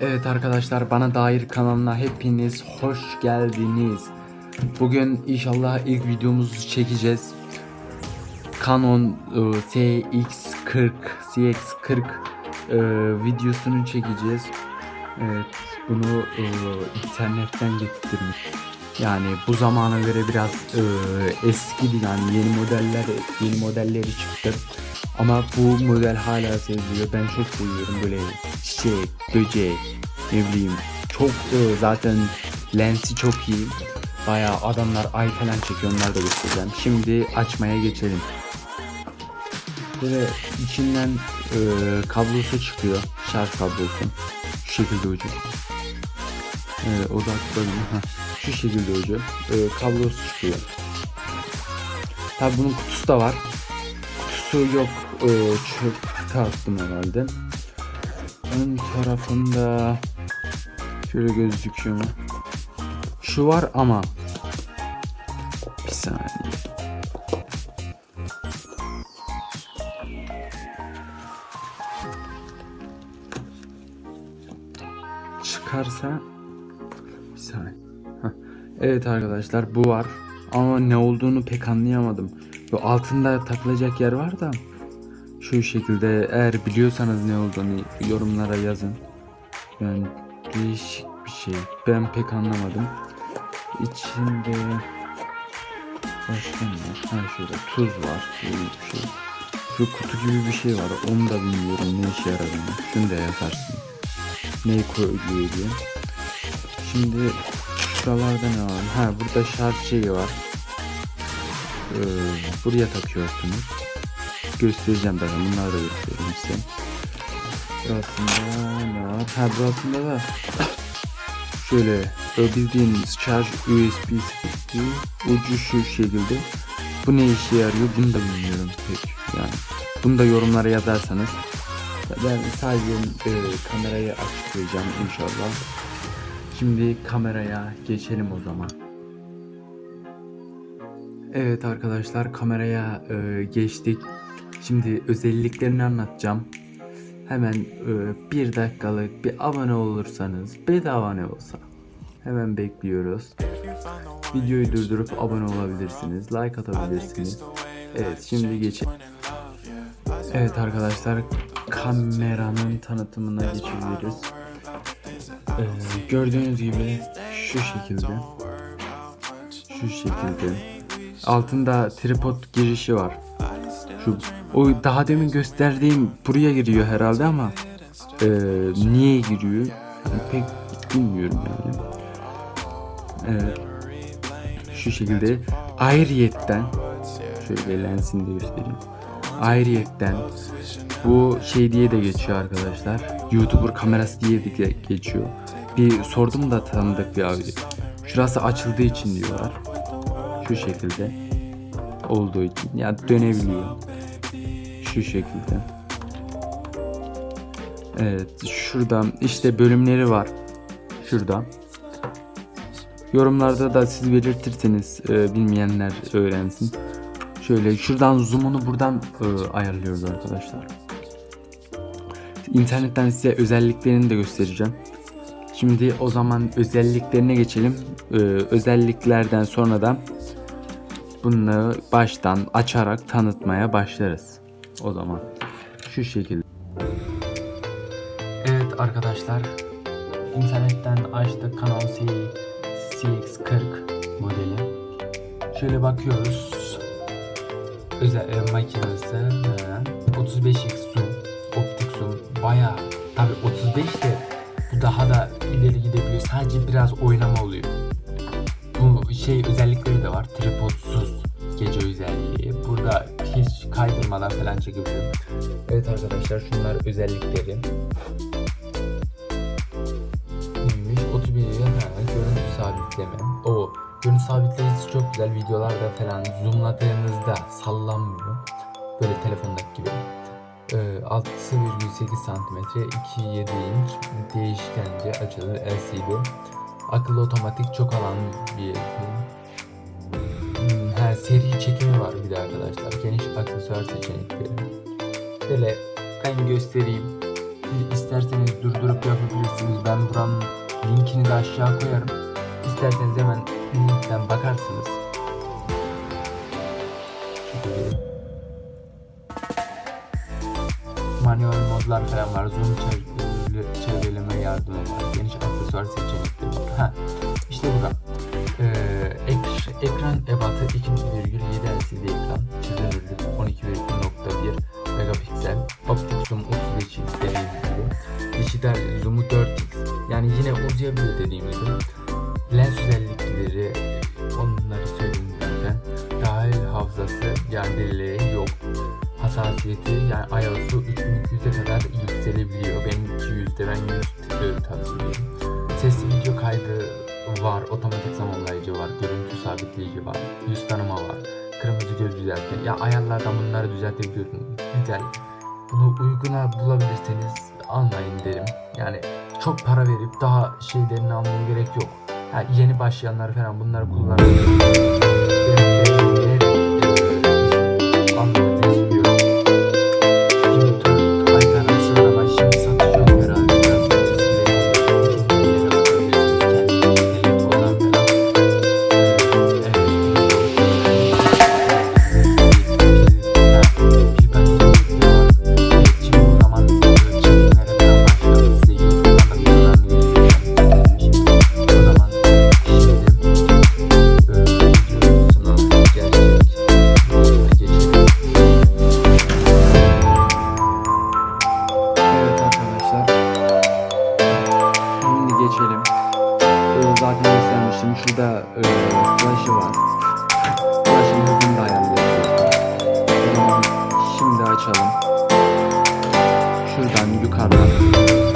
Evet arkadaşlar bana dair kanalına hepiniz hoş geldiniz. Bugün inşallah ilk videomuzu çekeceğiz. Canon e, CX40 CX40 e, videosunu çekeceğiz. Evet bunu e, internetten getirmiş. Yani bu zamana göre biraz e, eskidi yani yeni modeller yeni modelleri çıktı. Ama bu model hala seviliyor. Ben çok seviyorum böyle çiçek, böcek, ne bileyim. Çok e, zaten lensi çok iyi. Bayağı adamlar ay falan çekiyor onları da göstereceğim. Şimdi açmaya geçelim. Böyle içinden e, kablosu çıkıyor. Şarj kablosu. Şu şekilde ucu. E, odaklanın. Heh, Şu şekilde ucu. E, kablosu çıkıyor. Tabi bunun kutusu da var. Kutusu yok. E, çöp attım herhalde. Ön tarafında şöyle gözüküyor mu? Şu var ama bir saniye. Çıkarsa bir saniye. Evet arkadaşlar bu var ama ne olduğunu pek anlayamadım. Bu altında takılacak yer var da şu şekilde eğer biliyorsanız ne olduğunu yorumlara yazın. Yani değişik bir şey. Ben pek anlamadım. İçinde başka ne var? Ha şurada tuz var. Böyle bir şey. Şu kutu gibi bir şey var. Onu da bilmiyorum ne işe yaradığını. Şunu da yazarsın. Ne koyuyor diye. Şimdi şuralarda ne var? Ha burada şarj şeyi var. Ee, buraya takıyorsunuz. Göstereceğim ben bunları da göstereyim size. Burasında ne var? Ha burasında da şöyle bildiğiniz şarj USB stick'i ucu şu şekilde. Bu ne işe yarıyor bunu da bilmiyorum pek yani. Bunu da yorumlara yazarsanız ben sadece e, kamerayı açıklayacağım inşallah. Şimdi kameraya geçelim o zaman. Evet arkadaşlar kameraya e, geçtik. Şimdi özelliklerini anlatacağım. Hemen e, bir dakikalık bir abone olursanız bedava ne olsa hemen bekliyoruz. Videoyu durdurup abone olabilirsiniz. Like atabilirsiniz. Evet şimdi geçelim. Evet arkadaşlar kameranın tanıtımına geçebiliriz. Ee, gördüğünüz gibi şu şekilde şu şekilde altında tripod girişi var. Şu o daha demin gösterdiğim buraya giriyor herhalde ama e, niye giriyor yani pek bilmiyorum yani. Evet. Şu şekilde ayrıyetten şöyle lensini de göstereyim. Ayrıyetten bu şey diye de geçiyor arkadaşlar. YouTuber kamerası diye de geçiyor. Bir sordum da tanıdık bir abi. Şurası açıldığı için diyorlar. Şu şekilde olduğu için. Yani dönebiliyor. Şu şekilde. Evet şuradan işte bölümleri var. Şurada. Yorumlarda da siz belirtirseniz e, bilmeyenler öğrensin. Şöyle şuradan zoom'unu buradan e, ayarlıyoruz arkadaşlar. İnternetten size özelliklerini de göstereceğim. Şimdi o zaman özelliklerine geçelim. Ee, özelliklerden sonra da bunu baştan açarak tanıtmaya başlarız. O zaman şu şekilde. Evet arkadaşlar internetten açtık Canon CX40 modeli. Şöyle bakıyoruz. Özel e, makinesi e, 35x zoom, optik zoom bayağı tabi 35 de bu daha da ileri gidebiliyor. Sadece biraz oynama oluyor. Bu şey özellikleri de var. Tripodsuz gece özelliği. Burada hiç kaydırmadan falan çekebiliyorum. Evet arkadaşlar şunlar özellikleri. Neymiş? 31 ha, görüntü sabitleme. O görüntü sabitleyicisi çok güzel. Videolarda falan zoomladığınızda sallanmıyor. Böyle telefondaki gibi. Ee, 6,8 cm 2.7 inç değişkenci açılır LCD akıllı otomatik çok alan bir hmm, her seri çekimi var bir de arkadaşlar geniş aksesuar seçenekleri böyle ben göstereyim İsterseniz durdurup yapabilirsiniz. Ben buranın linkini de aşağı koyarım. İsterseniz hemen linkten bakarsınız. Modlar falan var. Zoom çevre- çevreleme yardımı var. Geniş aksesuar seçenekleri var. Ha, işte burada. Ee, ek- ekran ebatı 2.7 LCD ekran. Çözünürlük 12.1 megapiksel. Optik zoom 35x dediğim gibi. Dijital zoom'u 4x. Yani yine uzayabiliyor dediğim gibi. Lens özellikleri onları söyleyeyim zaten. Dahil hafızası yani yok. Hassasiyeti yani IOS'u 3200'e kadar yükselebiliyor. Benim 200'de ben 100 tıklıyorum tavsiye Sesli video kaydı var, otomatik zamanlayıcı var, görüntü sabitleyici var, yüz tanıma var, kırmızı göz düzeltme. Ya ayarlardan bunları düzeltebiliyorsunuz. Güzel. Bunu uyguna bulabilirseniz almayın derim. Yani çok para verip daha şeylerini almaya gerek yok. Ha, yeni başlayanlar falan bunları kullanabilir. Benim Şuradan yukarıdan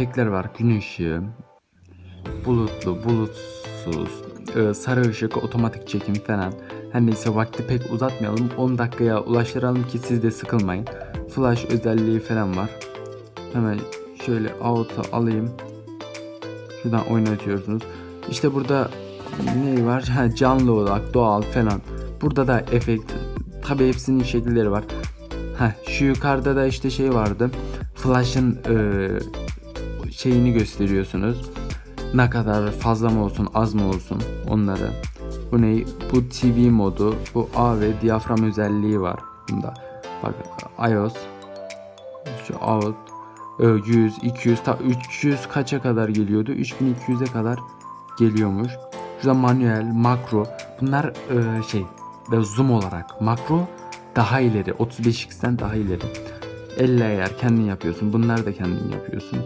efektler var. Gün ışığı, bulutlu, bulutsuz, e, sarı ışık, otomatik çekim falan. Her neyse vakti pek uzatmayalım. 10 dakikaya ulaştıralım ki siz de sıkılmayın. Flash özelliği falan var. Hemen şöyle out'a alayım. Şuradan oynatıyorsunuz. İşte burada ne var? Canlı olarak doğal falan. Burada da efekt. Tabi hepsinin şekilleri var. Ha, şu yukarıda da işte şey vardı. Flash'ın e, şeyini gösteriyorsunuz ne kadar fazla mı olsun az mı olsun onları. Bu ne? Bu TV modu, bu A ve diyafram özelliği var bunda. Bak iOS, şu out, e, 100, 200, ta 300 kaça kadar geliyordu? 3200'e kadar geliyormuş. Şurada manuel, makro. Bunlar e, şey ve zoom olarak makro daha ileri 35x'ten daha ileri. Elle eğer kendin yapıyorsun. Bunlar da kendin yapıyorsun.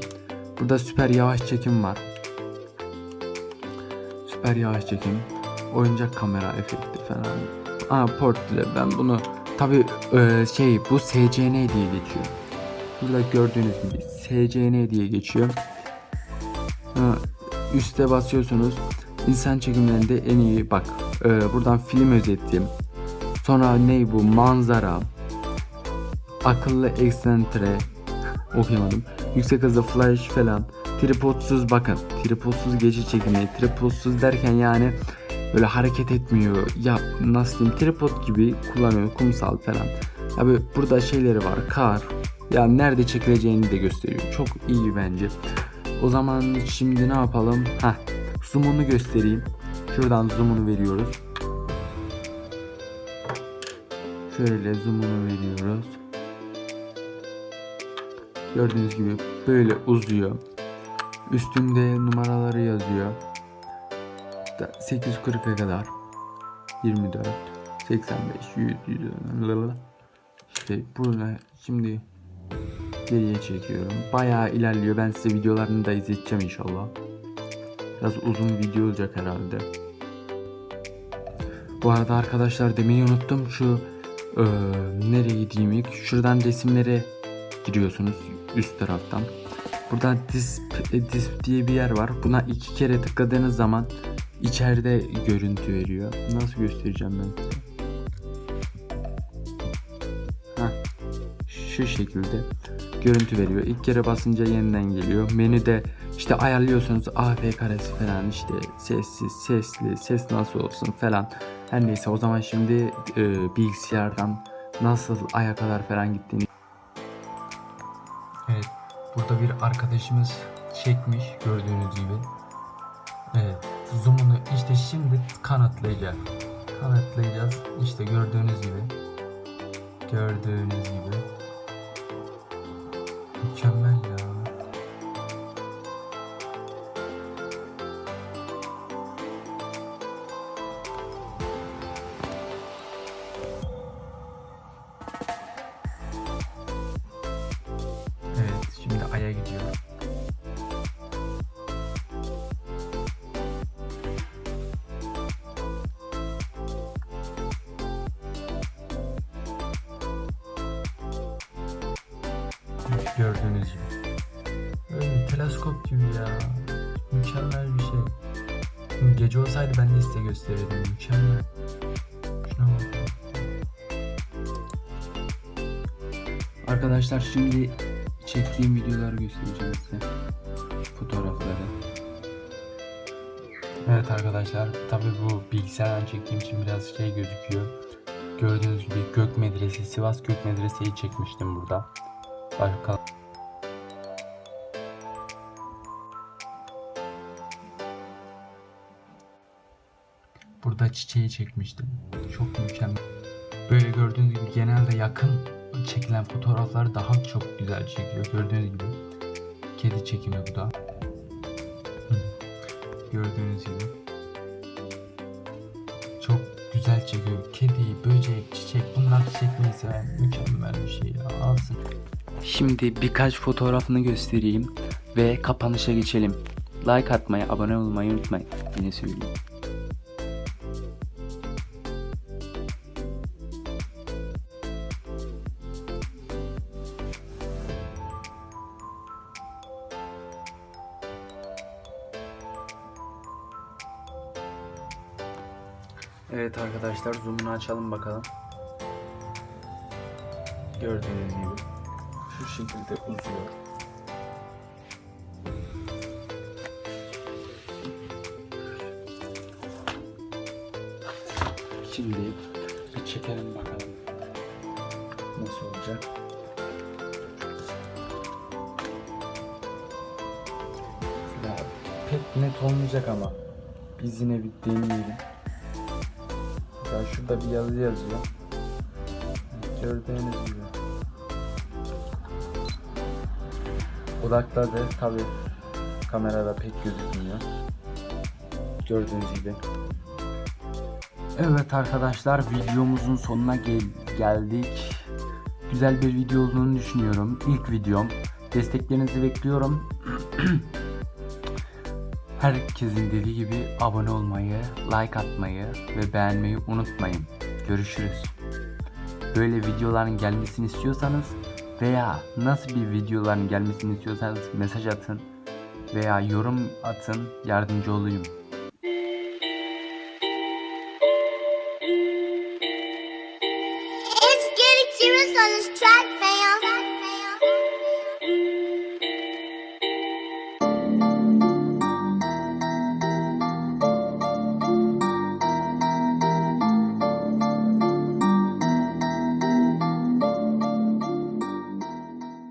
Burada süper yavaş çekim var. Süper yavaş çekim. Oyuncak kamera efekti falan. Aa port ile ben bunu tabi şey bu SCN diye geçiyor. Burada gördüğünüz gibi SCN diye geçiyor. Ha, üste basıyorsunuz. İnsan çekimlerinde en iyi bak. e, buradan film özeti. Sonra ne bu manzara. Akıllı eksentre. Okuyamadım. Yüksek hızlı flash falan. Tripodsuz bakın. Tripodsuz gece çekimi. Tripodsuz derken yani böyle hareket etmiyor. Ya nasıl diyeyim tripod gibi kullanıyor kumsal falan. Abi burada şeyleri var. Kar. Ya nerede çekileceğini de gösteriyor. Çok iyi bence. O zaman şimdi ne yapalım? Heh, zoom'unu göstereyim. Şuradan zoom'unu veriyoruz. Şöyle zoom'unu veriyoruz. Gördüğünüz gibi böyle uzuyor. Üstünde numaraları yazıyor. Da- 840'a kadar. 24, 85, 100, 100, lalala. İşte burada şimdi geriye çekiyorum. Bayağı ilerliyor. Ben size videolarını da izleteceğim inşallah. Biraz uzun video olacak herhalde. Bu arada arkadaşlar demeyi unuttum. Şu eee nereye gideyim ilk? Şuradan resimlere giriyorsunuz üst taraftan. Burada disp, disp diye bir yer var. Buna iki kere tıkladığınız zaman içeride görüntü veriyor. Nasıl göstereceğim ben size? Heh. Şu şekilde görüntü veriyor. İlk kere basınca yeniden geliyor. Menüde işte ayarlıyorsunuz AF karesi falan işte sessiz, sesli, ses nasıl olsun falan. Her neyse o zaman şimdi e, bilgisayardan nasıl aya kadar falan gittiğini Evet, burada bir arkadaşımız çekmiş gördüğünüz gibi. Evet, zoom'unu işte şimdi kanıtlayacağız. Kanıtlayacağız. İşte gördüğünüz gibi. Gördüğünüz gibi. Mükemmel ya. Ay'a gidiyor. Gördüğünüz gibi. Öyle teleskop gibi ya. Mükemmel bir şey. Şimdi gece olsaydı ben de size gösterirdim. Mükemmel. Şuna bak. Arkadaşlar şimdi çektiğim videoları göstereceğim size. Fotoğrafları. Evet arkadaşlar tabi bu bilgisayardan çektiğim için biraz şey gözüküyor. Gördüğünüz gibi Gök Medresi, Sivas Gök Medrese'yi çekmiştim burada. Bakalım. Burada çiçeği çekmiştim. Çok mükemmel. Böyle gördüğünüz gibi genelde yakın çekilen fotoğraflar daha çok güzel çekiyor. Gördüğünüz gibi kedi çekimi bu da. Gördüğünüz gibi çok güzel çekiyor. Kedi, böcek, çiçek bunlar çekmeyi seven mükemmel bir şey ya. Alsın. Şimdi birkaç fotoğrafını göstereyim ve kapanışa geçelim. Like atmayı, abone olmayı unutmayın. Yine söyleyeyim. Evet arkadaşlar zoom'unu açalım bakalım. Gördüğünüz gibi şu şekilde uzuyor. Şimdi bir çekelim bakalım nasıl olacak. Ya pek net olmayacak ama biz yine bir deneyelim. Şurada bir yazı yazıyor. Gördüğünüz gibi. Odakladı tabi kamerada pek gözükmüyor. Gördüğünüz gibi. Evet arkadaşlar videomuzun sonuna gel- geldik. Güzel bir video olduğunu düşünüyorum. İlk videom. Desteklerinizi bekliyorum. Herkesin dediği gibi abone olmayı, like atmayı ve beğenmeyi unutmayın. Görüşürüz. Böyle videoların gelmesini istiyorsanız veya nasıl bir videoların gelmesini istiyorsanız mesaj atın veya yorum atın yardımcı olayım.